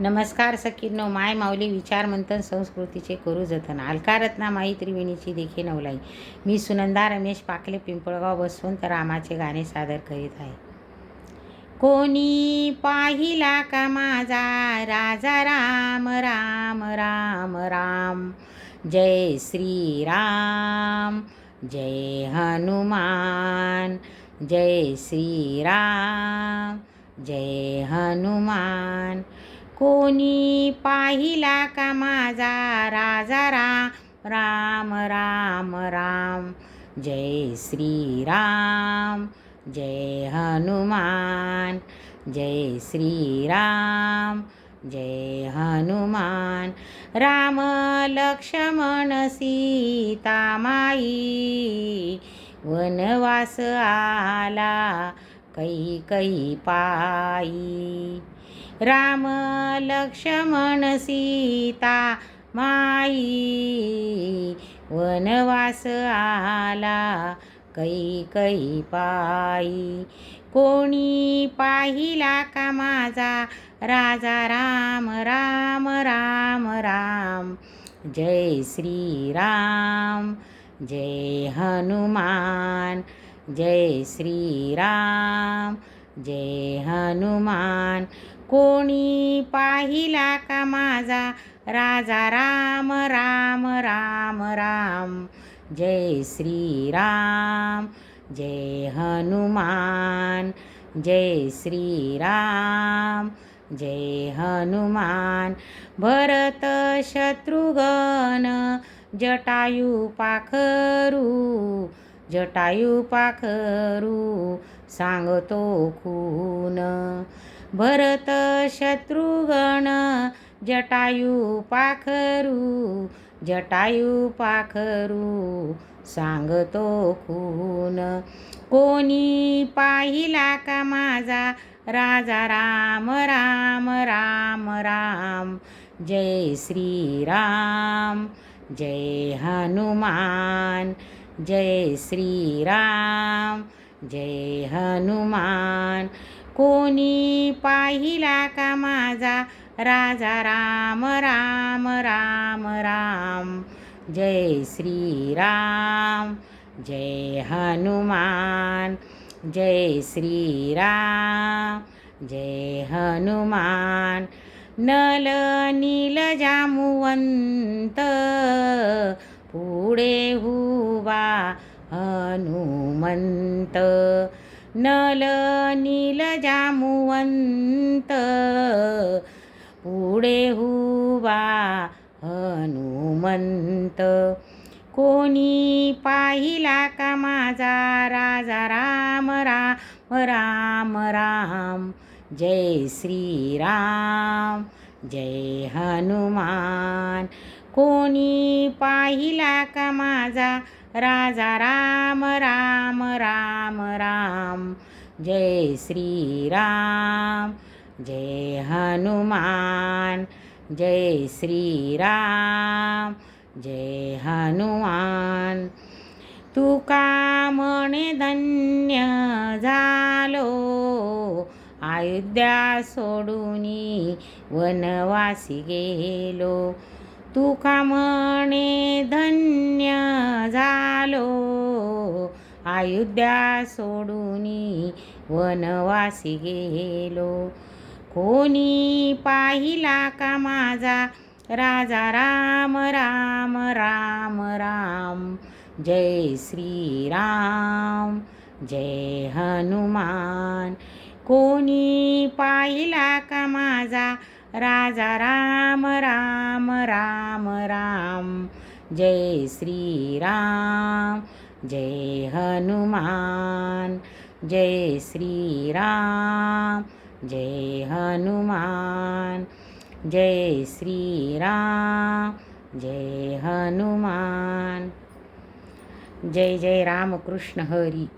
नमस्कार सकीनो माय माऊली विचार मंथन संस्कृतीचे करू जतन. अलकारत्ना माई त्रिवेणीची देखी नवलाई. मी सुनंदा रमेश पाकले पिंपळगाव बसवंत रामाचे गाणे सादर करीत आहे. कोणी पाहिला का माझा राजा राम राम राम राम? जय श्री राम जय हनुमान जय श्री राम जय हनुमान. कोणी पाहिला का माझा राजा राम? राम राम राम. जय श्री राम जय हनुमान. जय श्री राम जय हनुमान. राम लक्ष्मण सीता माई. वनवास आला कै कै पायी. राम लक्ष्मण सीता माई वनवास आला कै कै पायी कोणी पाहिला का माझा राजा? राम राम राम राम. जय श्री राम जय हनुमान. जय श्री राम जय हनुमान कोणी पाहिला का माझा? राजा राम राम राम राम. जय श्री राम जय हनुमान जय श्री राम जय हनुमान. भरत शत्रुघ्न जटायू पाखरू जटायू पाखरू सांगतो खून. भरत शत्रुघ्न जटायू पाखरू जटायू पाखरू सांगतो खून. कोणी पाहिला का माझा राजा? राम राम राम राम. जय श्री राम जय हनुमान. जय श्री राम जय हनुमान. कोणी पाहिला का माझा राजा? राम राम राम राम. जय श्री राम जय हनुमान. जय श्री राम जय हनुमान. नल नील जामुवंत पुढे वा हनुमंत। नल नील जामुवंत। पुढे हुवा हनुमंत। कोणी पाहिला का माझा राजा राम राम राम राम? जय श्री राम जय हनुमान। कोणी पाहिला का माझा राजा राम राम राम राम। जय श्री राम जय हनुमान। जय श्री राम जय हनुमान। तुका म्हणे धन्य झालो? अयोध्या सोडून वनवासी गेलो. तुका म्हणे धन्य झालो. अयोध्या सोडून वनवासी गेलो. कोणी पाहिला का माझा? राजा राम राम राम राम. जय श्री राम जय हनुमान. कोणी पाहिला का माझा? राजा राम राम राम राम। जय श्री राम जय हनुमान। जय श्री राम जय हनुमान। जय श्री राम जय हनुमान। जय जय रामकृष्ण हरी।